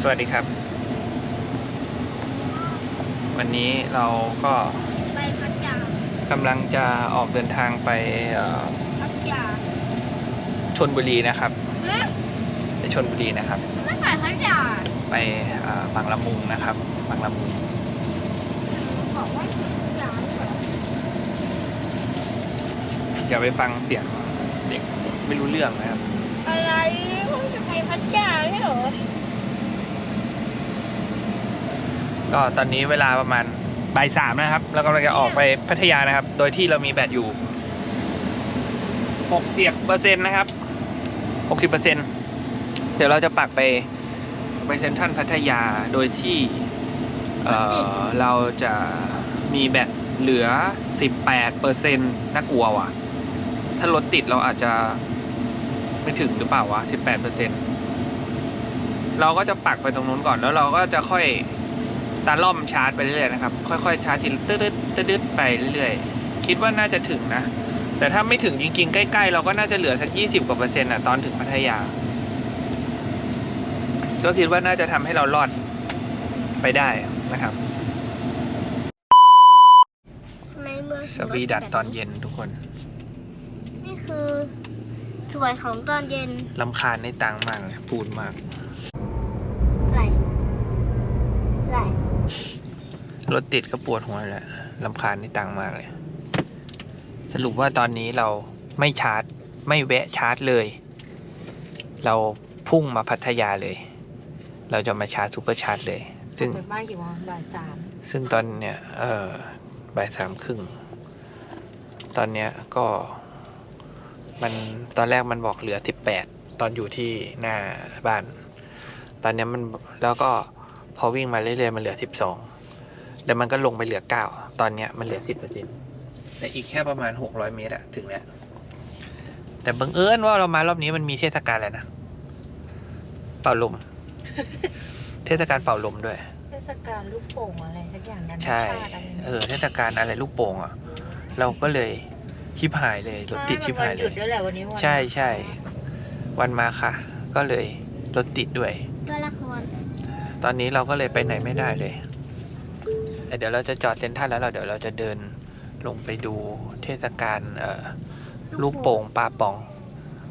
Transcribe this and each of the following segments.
สวัสดีครับ วันนี้เราก็ไปพัทยากำลังจะออกเดินทางไปเอ่อพัทยาชนบุรีนะครับเอ๊ะไปชนบุรีนะครับไม่ไปพัทยาไปเอ่อบางละมุงนะครับบางละมุงบอกว่าพัทยาเหรออย่าไปฟังเสียงเด็กไม่รู้เรื่องนะครับ อะไรเพิ่งจะไปพัทยาใช่เหรอ ก็ตอนนี้เวลาประมาณบ่ายสามนะครับเรากำลังจะออกไปพัทยานะครับ โดยที่เรามีแบตอยู่หกสิบเปอร์เซ็นต์นะครับหกสิบเปอร์เซ็นต์เดี๋ยวเราจะปักไปไปเซ็นทรัลพัทยาโดยที่เออเราจะมีแบตเหลือสิบแปดเปอร์เซ็นต์น่ากลัวว่ะ ถ้ารถติดเราอาจจะไม่ถึงหรือเปล่าวะสิบแปดเปอร์เซ็นต์เราก็จะปักไปตรงนู้นก่อนแล้วเราก็จะค่อย ตาล่อมชาร์จไปเรื่อยๆนะครับ ค่อยๆชาร์จทีละตืดๆตืดๆไปเรื่อยๆ คิดว่าน่าจะถึงนะ แต่ถ้าไม่ถึงจริงๆ ใกล้ๆ เราก็น่าจะเหลือสัก 20กว่าเปอร์เซ็นต์อะตอนถึงพัทยา ก็คิดว่าน่าจะทำให้เรารอดไปได้นะครับทำไมเมืองสวีดัตตอนเย็นทุกคน นี่คือสวยของตอนเย็นลำคาญในตังค์มากเลยพูดมาก ไหลไหล รถติดก็ปวดหัวแหละลำคาญในตังค์มากเลย สรุปว่าตอนนี้เราไม่ชาร์จ ไม่แวะชาร์จเลย เราพุ่งมาพัทยาเลย เราจะมาชาร์จซูเปอร์ชาร์จเลย ซึ่งไปบ้านกี่โมงบ่ายสามซึ่งตอนเนี้ยเออบ่ายสามครึ่ง ตอนเนี้ยก็ มันตอนแรกมันบอกเหลือสิบแปดตอนอยู่ที่หน้าบ้าน ตอนเนี้ยมันแล้วก็ พอวิ่งมาเรื่อยๆมันเหลือสิบสองแล้วมันก็ลงไปเหลือเก้าตอนเนี้ยมันเหลือสิบเปอร์เซ็นต์แต่อีกแค่ประมาณหกร้อยเมตรอะถึงแล้ว แต่บังเอิญว่าเรามารอบนี้มันมีเทศกาลอะไรนะ เป่าลม เทศกาลเป่าลมด้วย เทศกาลลูกโป่งอะไรสักอย่างนั้นใช่ เออ เทศกาลอะไรลูกโป่งอะ เราก็เลยชิบหายเลยรถติดชิบหายเลหยุยดด้วยแหละวันนี้วันใช่ใช่ วันมาค่ะ ก็เลยรถติดด้วย ตัวละคร ตอนนี้เราก็เลยไปไหนไม่ได้เลยแต่เดี๋ยวเราจะจอดเซ็นทรัลแล้วเราเดี๋ยวเราจะเดินลงไปดูเทศกาลลูกโป่งปลาปอง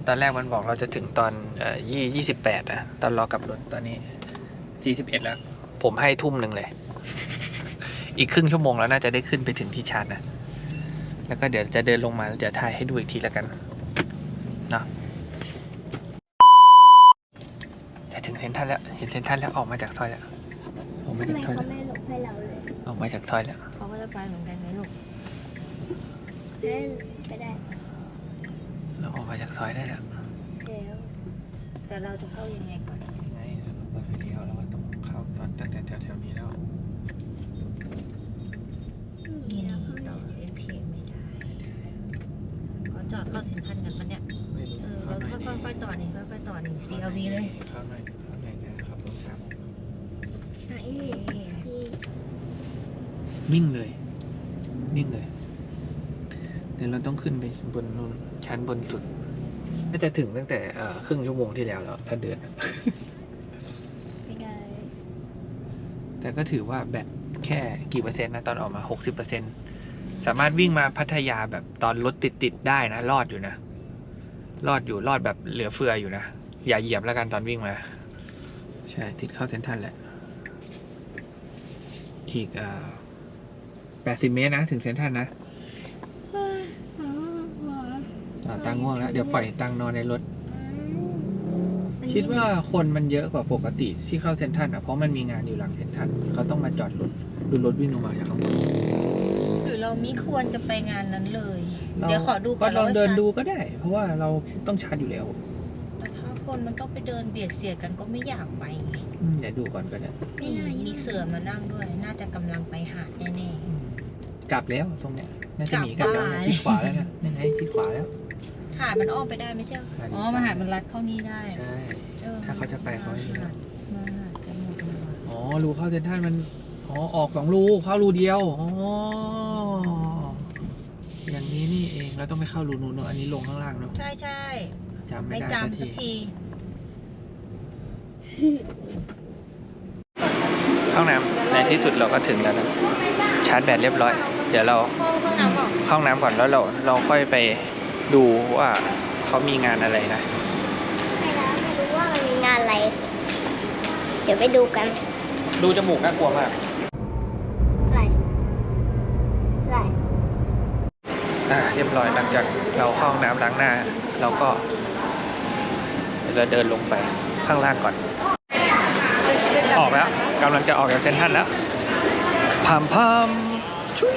ตอนแรกมันบอกเราจะถึงตอนยี่ยี่สิบแปดอะตอนรอกลับรถตอนนี้สี่สิบเอ็ดแล้ว ผมให้ทุ่มหนึ่งเลย อีกครึ่งชั่วโมงแล้วน่าจะได้ขึ้นไปถึงที่ชาร์จนะ แล้วก็เดี๋ยวจะเดินลงมาแล้วเดี๋ยวถ่ายให้ดูอีกทีแล้วกันเนาะจะถึงเซ็ นทรัลแล้ว เห็นเซ็นทรัลแล้วออกมาจากซอยแล้วออกมาทำไมจากซอยเขาแล้วไม่หลบให้เราเลยออกมาจากซอยแล้วเขาก็จะไปเหมือนกันไหมลูกเล่นไปได้เราออกมาจากซอยได้แล้วแล้วแต่เราจะเข้ายังไงก่อนยังไงเราเปิดไฟเลี้ยวเราก็ต้องเข้าตอนตั้งแต่แถวๆนี้แล้วนี่เราต่อเอพีไม่ได้เขาจอดเข้าเซ็นทรัลกันปะเนี่ยไม่รู้เออเราค่อยๆต่อนี่ค่อยๆต่อนี่ CRV เลย เข้าหน่อยเข้าหน่อยนะครับรถครับ ไห นที่นิ่งเลย นิ่งเลยเดี๋ยวเราต้องขึ้นไปบนนู้นชั้นบนสุดน่าจะถึงตั้งแต่เอ่อครึ่งชั่วโมงที่แล้วแล้วถ้าเดินไปได้แต่ก็ถือว่าแบตแค่กี่เปอร์เซ็นต์นะ ตอนออกมาหกสิบเปอร์เซ็นสามารถวิ่งมาพัทยาแบบตอนรถติดติดๆได้นะ รอดอยู่นะ รอดอยู่รอดแบบเหลือเฟืออยู่นะ อย่าเหยียบแล้วกันตอนวิ่งมา ใช่ ติดเข้าเซ็นทรัลแหละ อีกแปดสิบเมตรนะ ถึงเซ็นทรัลนะเฮ้ยหาหาอ่าตังง่วงแล้ว เดี๋ยวปล่อยตังนอนในรถอืมคิดว่าคนมันเยอะกว่าปกติที่เข้าเซ็นทรัลอะ เพราะมันมีงานอยู่หลังเซ็นทรัลเขาต้องมาจอดรถ ดูรถวิ่งลงมาจากข้างบนหรือเรามิควรจะไปงานนั้นเลยราเดี๋ยวขอดูก่อนลองว่าเดินชาร์จดูก็ได้ เพราะว่าเราต้องชาร์จอยู่แล้ว แต่ถ้าคนมันต้องไปเดินเบียดเสียดกันก็ไม่อยากไปไงอืม เดี๋ยวดูก่อนก็ได้นี่มีเสือมานั่งด้วย น่าจะกำลังไปหาดแน่อืมกลับแล้วตรงเนี้ยน่าจะหนีกกลัลับบแล้วบ้านนะชิดขวาแล้วนะนี่ไงชิดขวาแล้ว ๆหาดมันอ้อมไปได้ไม่ใช่เหรอหาดอ๋ออีสานมาหาดมันลัดเข้านี่ได้ใช่ ออถ้าเขาจะไปเขาให้มาหาดมาหาดกันหมดเลยว่ะอ๋อรูเข้าเซ็นทรัลมันอ๋อออกสองรูเข้ารูเดียวอ๋ออย่างนี้นี่เองเราต้องไปเข้ารูนู้นเนอะอันนี้ลงข้างล่างเนาะใช่ใช่จำไม่ไม่ได้สักจำสัทีกที ห้องน้ำในที่สุดเราก็ถึงแล้วนะชาร์จแบตเรียบร้อย เดี๋ยวเราห้องน้ำบอกเข้าห้องน้ำก่อนแล้วเราเราค่อยไปดูว่าเขามีงานอะไรนะใช่แล้วไม่รู้ว่ามันมีงานอะไร เดี๋ยวไปดูกัน ดูจมูกน่ากลัวมากอะไรอะไรอ่าเรียบร้อยหลังจากเราเข้าห้องน้ำล้างหน้า เราก็เดี๋ยวเราเดินลงไป ข้างล่างก่อน ออกแล้วกำลังจะออกจากเซนทันแล้วพามพามชุย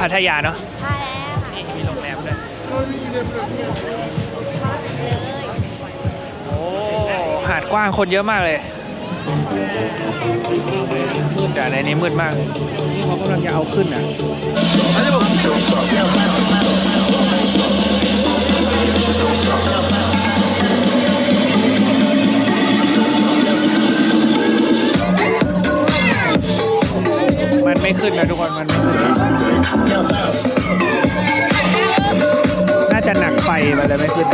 พัทยาเนาะใช่แล้วนี่มีโรงแรมด้วยเลยโอ้หาดกว้างคนเยอะมากเลยมืดแต่ในนี้มืดมากนี่เขากำลังจะเอาขึ้นอะ ขึ้นนะทุกคนมัน น่าจะหนักไฟมันเลยไม่ขึ้น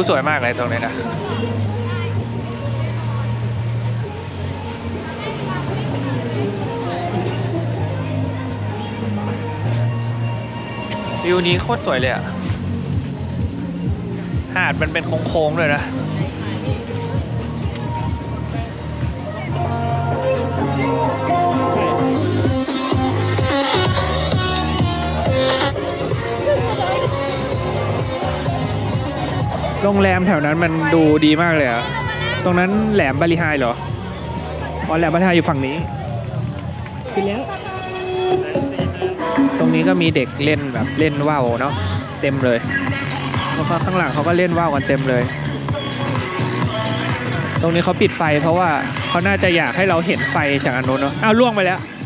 วสวยมากเลยตรงนี้นะวิวนี้โคตรสวยเลยอะหาดมันเป็นโค้งๆด้วยนะ โรงแรมแถวนั้นมันดูดีมากเลยอะตรงนั้นแหลมบาริไฮเหรออ๋อแหลมบาริไฮอยู่ฝั่งนี้ขึ้นแล้ว ตรงนี้ก็มีเด็กเล่นแบบเล่นว่าวเนาะเต็มเลยแล้วก็ข้างหลังเขาก็เล่นว่าวกันเต็มเลย ตรงนี้เขาปิดไฟเพราะว่าเขาน่าจะอยากให้เราเห็นไฟจากอันนู้นเนาะอ้าวล่วงไปแล้วงาน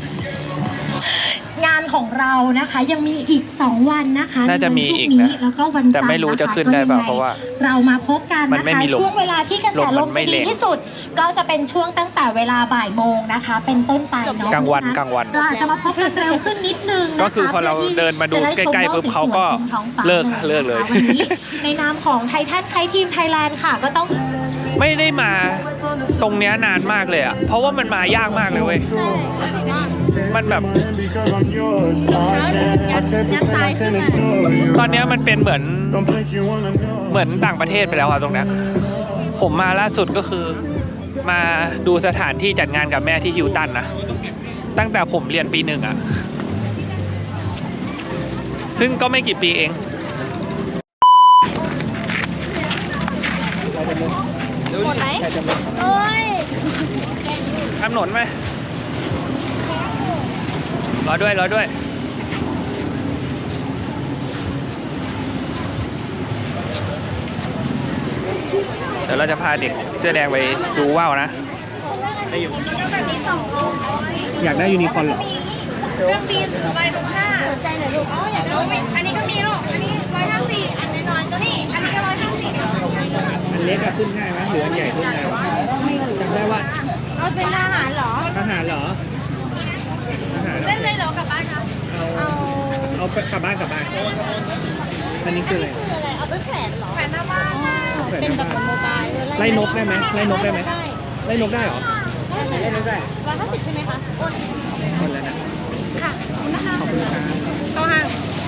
ของเรานะคะ ยังมีอีก 2 วันนะคะน่าจะมีใวัอีกพรุ่งนะแล้วก็วันแต่ไม่รู้จะขึ้นได้เปล่าเพราะว่า เรามาพบกันมันนะไม่คะมีลมช่วงเวลาที่กระแสลมลมัมนไม่จะดีแรงที่สุด ก็จะเป็นช่วงตั้งแต่เวลาบ่ายโมงนะคะ เป็นต้นไปเนาะกลางวันเพระฉะกลางวันเราอาจจะมาพบกันเร็วขึ้นนิดนึงนะคะก็คือพอเราพื่ที่เดินมาดูจะไชใกล้ๆโลปุ๊บเขาก็สวยๆบนท้องฟ้าเลิกนะคะเลิกเลยวันนี้ในนามของไททันไคทีมไทยแลนด์ค่ะก็ต้องไม่ได้มาตรงเนี้ยนานมากเลยอะเพราะว่ามันมายากมากเลยเว้ย มันแบบ Because I'm yours. I can't, I can't pretend I can ignore you. ตอนเนี้ยมันเป็นเหมือน Don't think you wanna know. เหมือนต่างประเทศไปแล้วอะตรงเนี้ยผมมาล่าสุดก็คือมาดูสถานที่จัดงานกับแม่ที่ฮิวตันนะตั้งแต่ผมเรียนปีหนึ่งอะซึ่งก็ไม่กี่ปีเอง หมดไหมเอ้ย ทำหนนไหม รอด้วยรอด้วยเดี๋ยวเราจะพาเด็กเสื้อแดงไปดูว่าวนะ ได้อยู่แบบนี้สองร้อยอยากได้ยูนิคอร์นเหรอ เครื่องบินใบถุงผ้าสนใจหน่อยลูกอ๋ออยากได้อันนี้ก็มีลูกอันนี้ร้อยห้าสิบอันน้อยๆก็นี่ อันนี้ก็ร้อยห้าสิบอันเล็กอะขึ้นง่ายไหมหรืออันใหญ่ขึ้นง่ายจำได้ว่า เอาเป็นอาหารเหรอ อาหารเหรออาหาร เล่นเลยเหรอกลับบ้านคะเอาเอาไปกลับบ้านกลับบ้านอันนี้คืออะไรคืออะไร เอาไปแขวนเหรอแขวนหน้าบ้านเป็นแบบโมบายเลยไล่นกได้ไหมไล่นกได้ไหมไล่นกได้เหรอได้นกได้ร้อยห้าสิบใช่ไหมคะโอนคนแล้วนะค่ะขอบคุณนะคะขอบคุณครับเข้าห้าง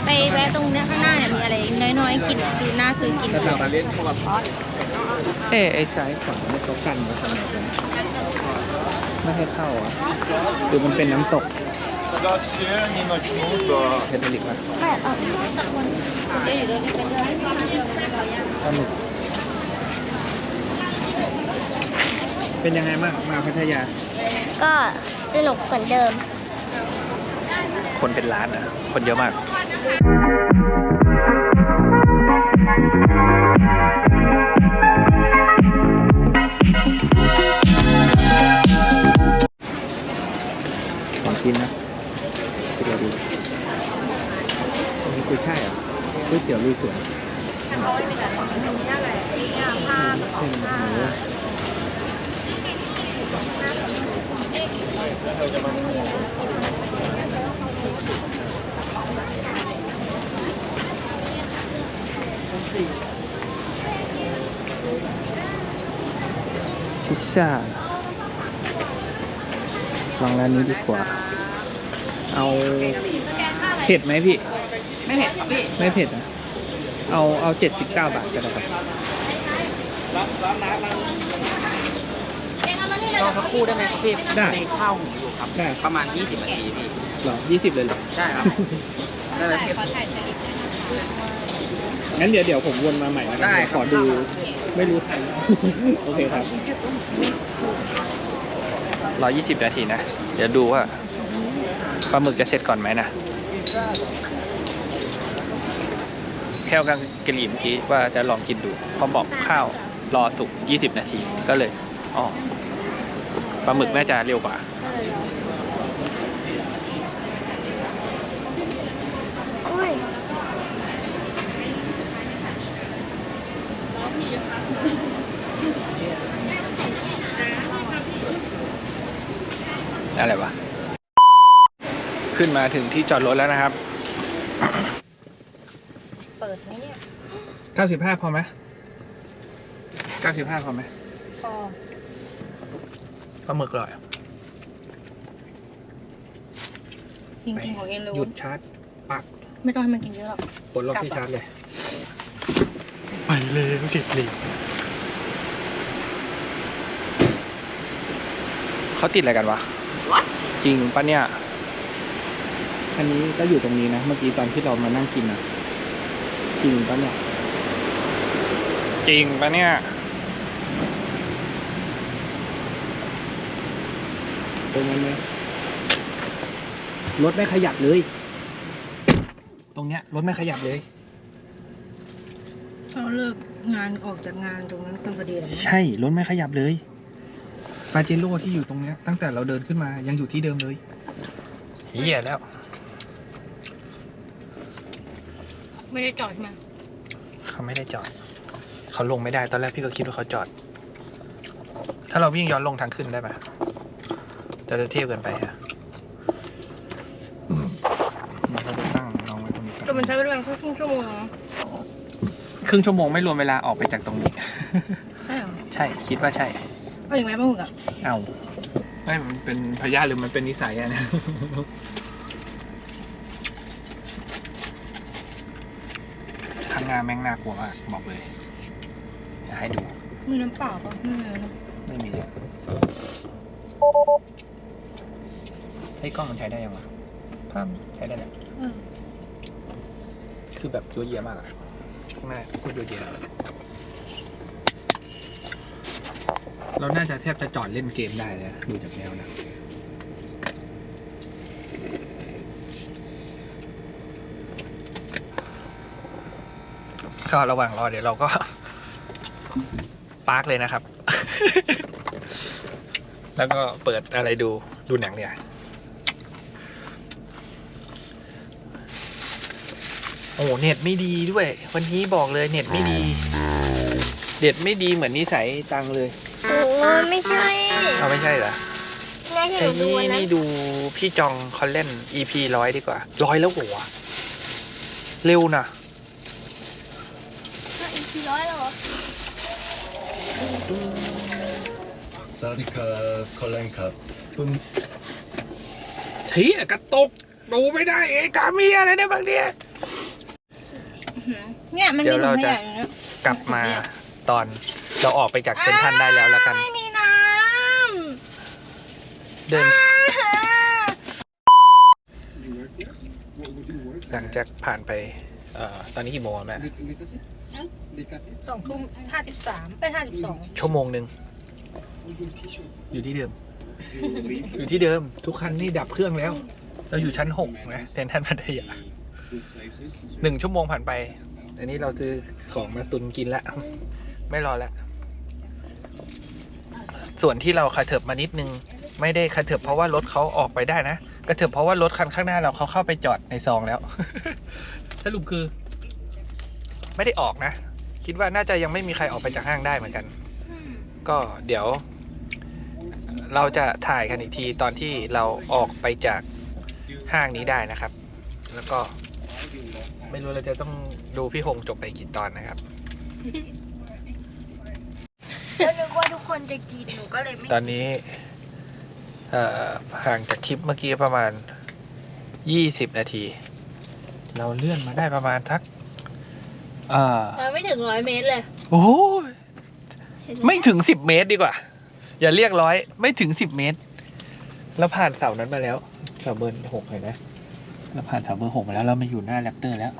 ไปแวะตรงเนี้ยข้างหน้าเนี่ยมีอะไรน้อยๆกินคือน่าซื้อกินแต่เราเล่นพวกเอ๊ะไอ้ซ้ายขวาไม่เขากันมาทำไมกันไม่ให้เข้าอะคือมันเป็นน้ำตก Grazie, Nino Cinuto. เทคนิคป่ะแปดเอาตะคนคุณจะอยู่ด้วยเป็นเรื่องปลาหมึกเป็นยังไงบ้างมาพัทยา ก็สนุกเหมือนเดิม คนเป็นล้านนะ คนเยอะมาก ก๋วยเตี๋ยวลุยสวนเส้นหมูพิซซ่าลองร้านนี้ดีกว่า เอาเผ็ดไหมพี่ ไม่เห็นครับพี่ ไม่เผ็ดอะ เอาเอาเจ็ดสิบเก้าบาทก็ได้ครับรอสักครู่ได้ไหมครับพี่ได้ในข้าวหมูอยู่ครับ ได้ประมาณ 20นาทีพี่เหรอยี่สิบเลยเหรอได้ครับ ได้เลยพี่งั้นเดี๋ยวเดี๋ยวผมวนมาใหม่นะครัได้เยวขอดูไม่รู้ทัน โอเคครับ รอยี่สิบนาทีนะ เดี๋ยวดูว่าปลาหมึกจะเสร็จก่อนไหมนะ แค่กำลังกรีมเมื่อกี้ว่าจะลองกินดูเขาบอกข้าวรอสุกยี่สิบนาทีก็เลยอ๋อปลาหมึกน่าจะเร็วกว่าอะไรวะ ขึ้นมาถึงที่จอดรถแล้วนะครับ เปิดไหมเนี่ย 95พอไหม95พอไหมพอปลาหมึกอร่อยจริงๆของเองเลยหยุดชาร์จปัก ไม่ต้องให้มันกินเยอะหรอกกดล็อกที่ชาร์จเลย ไปเลยสิบลีเขาติดอะไรกันวะ What จริงปะเนี่ย อันนี้ก็อยู่ตรงนี้นะ เมื่อกี้ตอนที่เรามานั่งกินนะจริงปะเนี่ย จริงปะเนี่ย ตรงนั้นไหมรถไม่ขยับเลย ตรงเนี้ยรถไม่ขยับเลย เขาเลิกงานออกจากงานตรงนั้นกันพอดีเลยใช่รถไม่ขยับเลยปาเจโร่ที่อยู่ตรงเนี้ยตั้งแต่เราเดินขึ้นมายังอยู่ที่เดิมเลยเหี้ยแล้ว ไม่ได้จอดใช่ไหมเขาไม่ได้จอด เขาลงไม่ได้ตอนแรกพี่ก็คิดว่าเขาจอด ถ้าเราวิ่งย้อนลงทางขึ้นได้ปะแต่จะเทียบเกินไปฮะมันก็จะตั้งน้องไว้ตรงนี้แต่มันใช้เวลาแค่ครึ่งชั่วโมงนะครึ่งชั่วโมงไม่รวมเวลาออกไปจากตรงนี้ ใช่เหรอใช่คิดว่าใช่เอาอย่างไรบ้างมึงอะเอาไม่มันเป็นพยาธิหรือมันเป็นนิสัยอะเนะข้างหน้าแม่งน่ากลัวมากบอกเลย อยากให้ดูมีน้ำเปล่าปะไม่มีนะไม่มีเลยไอ้ยกล้องมันใช้ได้ยังวะภาพใช้ได้แหละเออคือแบบยัวเยียมากอะข้างหน้าพูดยัวเยียเราน่าจะแทบจะจอดเล่นเกมได้เลยนะดูจากแนวนะก็ระหว่างรอเดี๋ยวเราก็ ปาร์กเลยนะครับ แล้วก็เปิดอะไรดูดูหนังเนี่ย โอ้เน็ตไม่ดีด้วย วันนี้บอกเลยเน็ตไม่ดีเน็ตไม่ดีเหมือนนิสัยตังเลยโอ้ไม่ใช่เอาไม่ใช่เหรอใช่เนี่ยที่หไอ้นูดูนี่นะนี่ดูพี่จองเขาเล่น EP ร้อยดีกว่าร้อยแล้วเหรอวะเร็วนะอีกทีร้อยแล้วเหรอ สวัสดีครับคอลเลนครับเฮียกระตกดูไม่ได้เอกามีอะไรเนี่ยบางทีเนี่ยมันเดี๋มียวถุเรางขจะยะอยู่นะกลับมาตอนเราออกไปจากเซนทรันได้แล้วแล้วกัน ไม่มีน้เดินำหลังจากผ่านไปเอ่อตอนนี้กี่โมงแล้วแม่สองทุ่มห้าสิบสามไปห้าสิบสองชั่วโมงหนึ่งอยู่ที่เดิม อยู่ที่เดิม ทุกคันนี่ดับเครื่องแล้ว เราอยู่ชั้นหกนะเซนทรันพัทยาหนึ่งชั่วโมงผ่านไป อันนี้เราซื้อของมาตุนกินละ ไม่รอแล้วส่วนที่เราคาเถิบมานิดนึง ไม่ได้คาเถิบเพราะว่ารถเขาออกไปได้นะกระเถิบเพราะว่ารถคันข้างหน้าเราเขาเข้าไปจอดในซองแล้ว สรุปคือ ไม่ได้ออกนะ คิดว่าน่าจะยังไม่มีใครออกไปจากห้างได้เหมือนกัน ก็เดี๋ยว เราจะถ่ายกันอีกทีตอนที่เราออกไปจากห้างนี้ได้นะครับ แล้วก็ไม่รู้เราจะต้องดูพี่หงจบไปกี่ตอนนะครับ แล้วนึกว่าทุกคนจะกินหนูก็เลยไม่ตอนนี้เอ่อห่างจากคลิปเมื่อกี้ประมาณยี่สิบนาที เราเลื่อนมาได้ประมาณทักเอ่อเราไม่ถึงร้อยเมตรเลยโอ้ยไม่ถึงสิบเมตรดีกว่า อย่าเรียกร้อย ไม่ถึงสิบเมตรเราผ่านเสานั้นมาแล้วเสาเบอร์หกเลยนะเราผ่านเสาเบอร์หกมาแล้วเรามาอยู่หน้าแรปเตอร์แล้ว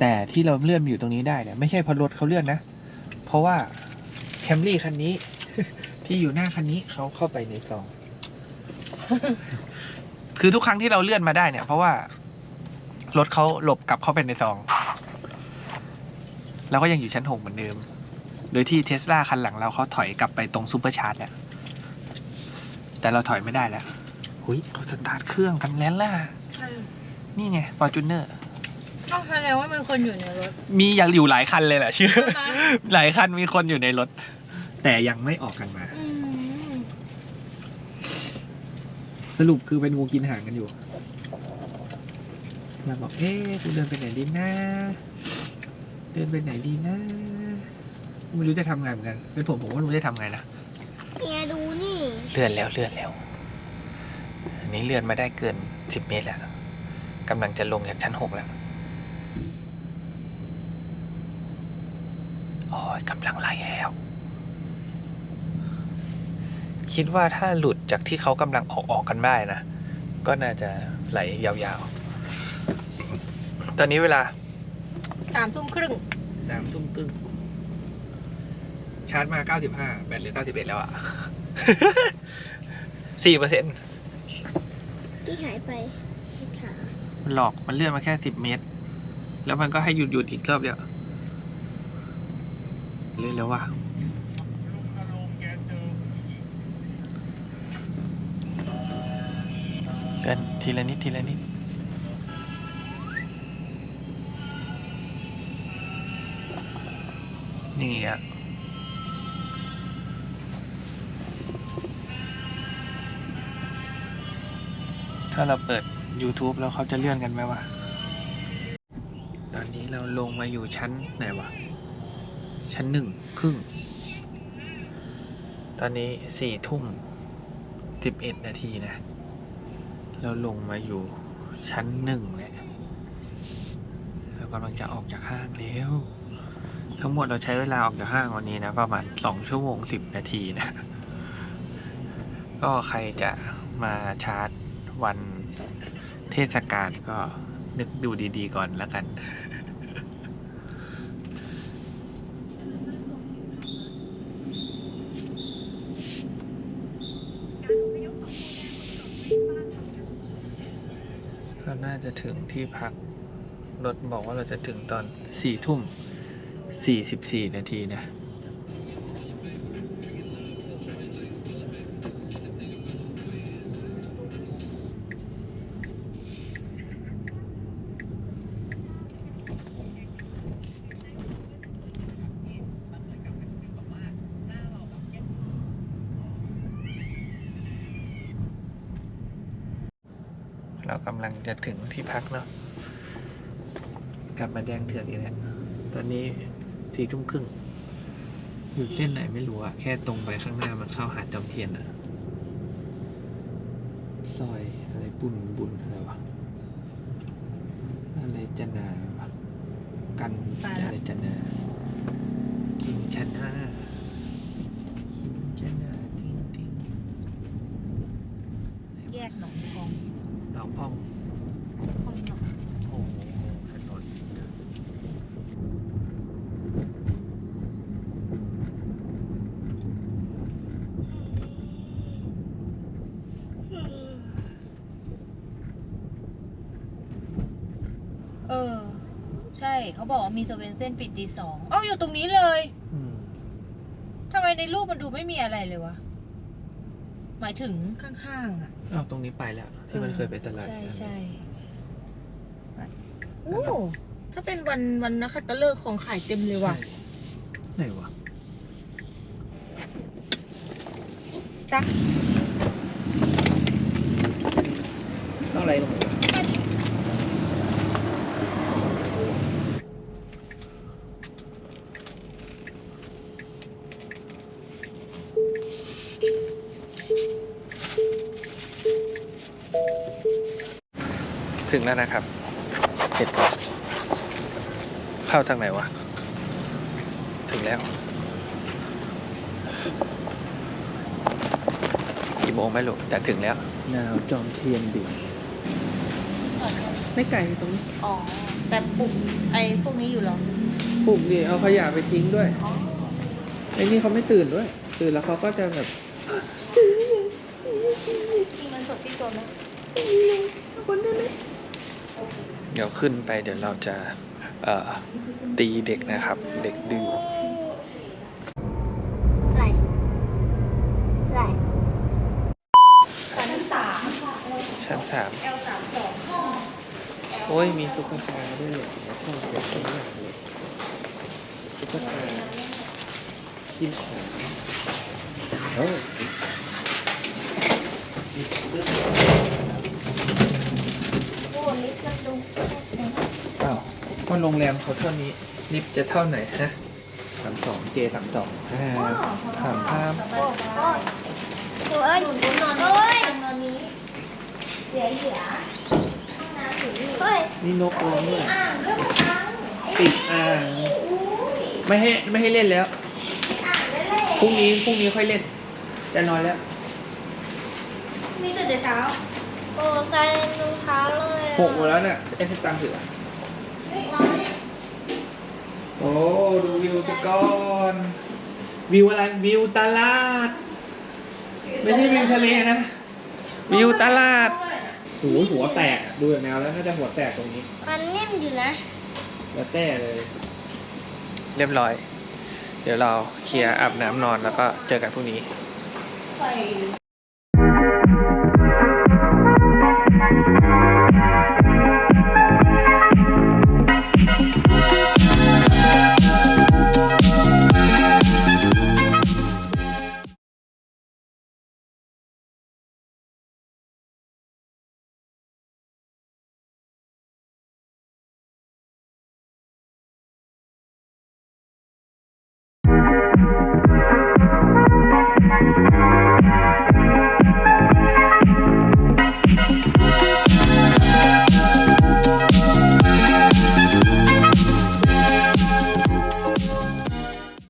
แต่ที่เราเลื่อนมาอยู่ตรงนี้ได้เนี่ยไม่ใช่เพราะรถเขาเลื่อนนะ เพราะว่าแคมรี่คันนี้ ที่อยู่หน้าคันนี้เขาเข้าไปในซอง คือทุกครั้งที่เราเลื่อนมาได้เนี่ย เพราะว่ารถเขาหลบกลับเข้าไปในซอง เราก็ยังอยู่ชั้นหกเหมือนเดิม โดยที่เทสลาคันหลังเราเขาถอยกลับไปตรงซูเปอร์ชาร์จแล้วแต่เราถอยไม่ได้แล้วหุยเขาสตาร์ทเครื่องกันแล้วล่ะนี่ไงฟอร์จูเนอร์ต้องแสดงว่ามันคนอยู่ในรถ มีอย่างอยู่หลายคันเลยแหละเชื่อใช่ไหมหลายคันมีคนอยู่ในรถ แต่ยังไม่ออกกันมา อืมสรุปคือเป็นงูกินหางกันอยู่เราบอกเอ๊ะกูเดินไปไหนดีนะ เดินไปไหนดีนะ ไม่รู้จะทำไงเหมือนกัน เป็นผมผมก็ไม่รู้จะทำไงนะเนี่ยดูนี่ เลื่อนแล้วเลื่อนแล้ว อันนี้เลื่อนมาได้เกินสิบเมตรแล้วกำลังจะลงจากชั้นหกแล้วโอ้ยกำลังไล่แล้ว คิดว่าถ้าหลุดจากที่เขากำลังออกออกกันได้นะ ก็น่าจะไหลยาวๆ ตอนนี้เวลา สามทุ่มครึ่งสามทุ่มครึ่งชาร์จมาเก้าสิบห้าแบตเหลือเก้าสิบเอ็ดแล้วอะสี่เปอร์เซ็นต์ที่หายไปขามันหลอกมันเลื่อนมาแค่สิบเมตร แล้วมันก็ให้หยุดหยุดอีกรอบเดียวเลื่อนแล้วว่ะเลื่อนทีละนิดทีละนิด นี่อะถ้าเราเปิด YouTube แล้วเขาจะเลื่อนกันไหมวะ ตอนนี้เราลงมาอยู่ชั้นไหนวะ ชั้นหนึ่งครึ่ง ตอนนี้สี่ทุ่มสิบเอ็ดนาทีนะ เราลงมาอยู่ชั้นหนึ่งแล้วเรากำลังจะออกจากห้างแล้ว ทั้งหมดเราใช้เวลาออกจากห้างวันนี้นะ ประมาณสองชั่วโมงสิบนาทีนะ ก็ใครจะมาชาร์จวันเทศกาลก็นึกดูดีๆก่อนแล้วกัน เราน่าจะถึงที่พัก รถบอกว่าเราจะถึงตอนสี่ทุ่ม 44 นาทีนะเรากำลังจะถึงที่พักเนาะกลับมาแดงเถือกอีกแล้วตอนนี้ สี่ทุ่มครึ่งอยู่เส้นไหนไม่รู้อะแค่ตรงไปข้างหน้ามันเข้าหาดจอมเทียนอะซอยอะไรบุญบุญอะไรวะอะไรจันนาวะกันอะไรจันนากินชนะกินชนะทิ้งทิ้ง แยกหนองพอง เราพ่อง พองหนอง โอ้โหถนน เออ ใช่ เขาบอกว่ามีสเวนเซ่นปิดตีสองเอ้าอยู่ตรงนี้เลยอืมทำไมในรูปมันดูไม่มีอะไรเลยวะ หมายถึงข้างๆอะ อ้าวตรงนี้ไปแล้ว ที่มันเคยไปตลาดใช่นั้นใช่โอ้ถ้าเป็นวันวันนักขัตฤกษ์ของขายเต็มเลยว่ะใช่ไหนวะจ้ะต้องอะไรลงถึง แล้วนะครับเห็ดเข้าทางไหนวะ ถึงแล้วกี่โมงไม่รู้แต่ถึงแล้วนาวจอมเทียนบีชไม่ไกลตรงนี้ อ๋อ แต่ปลุกไอ้พวกนี้อยู่เหรอปลูกดิเอาขยะไปทิ้งด้วยอ๋อไอ้นี่เขาไม่ตื่นด้วย ตื่นแล้วเขาก็จะแบบมีเงินสดที่ตัวไหม เดี๋ยวขึ้นไปเดี๋ยวเราจะเอ่อตีเด็กนะครับ เด็กดื้อไหลไหลชั้นสามชั้นสาม L สามสองห้องโอ้ย มีตุ๊กตาด้วยชอบเด็กตัวนี้เลยตุ๊กตากินของเอ้ยโอ้ ลิฟต์มันดูอ้าวก็โรงแรมเขาเท่านี้ลิฟต์จะเท่าไหนฮะสามสองเจสามสองอ่าถามภาพโอ้โอ้โอ้ยโอ้ยนอนนี้เสียเหลือห้องน้ำอยู่นี่เฮ้ยนี่นกร้องด้วยอ่างด้วยมั้งติดอ่างไม่ให้ไม่ให้เล่นแล้วพรุ่งนี้พรุ่งนี้ค่อยเล่น จะนอนแล้ว นี่ตื่นแต่เช้า โอ้ใส่รองเท้าเลยหกหมดแล้วเนี่ยไอ้สตังค์ถืออะโอ้ดูวิวสกอนวิวอะไรวิวตลาด ไม่ใช่วิวทะเลนะวิวตลาดหูหัวแตกอะดูจากแนวแล้วน่าจะหัวแตกตรงนี้มันนิ่มอยู่นะแล้วแต่เลย เรียบร้อย เดี๋ยวเราเคลียร์อาบน้ำนอนแล้วก็เจอกันพรุ่งนี้ไป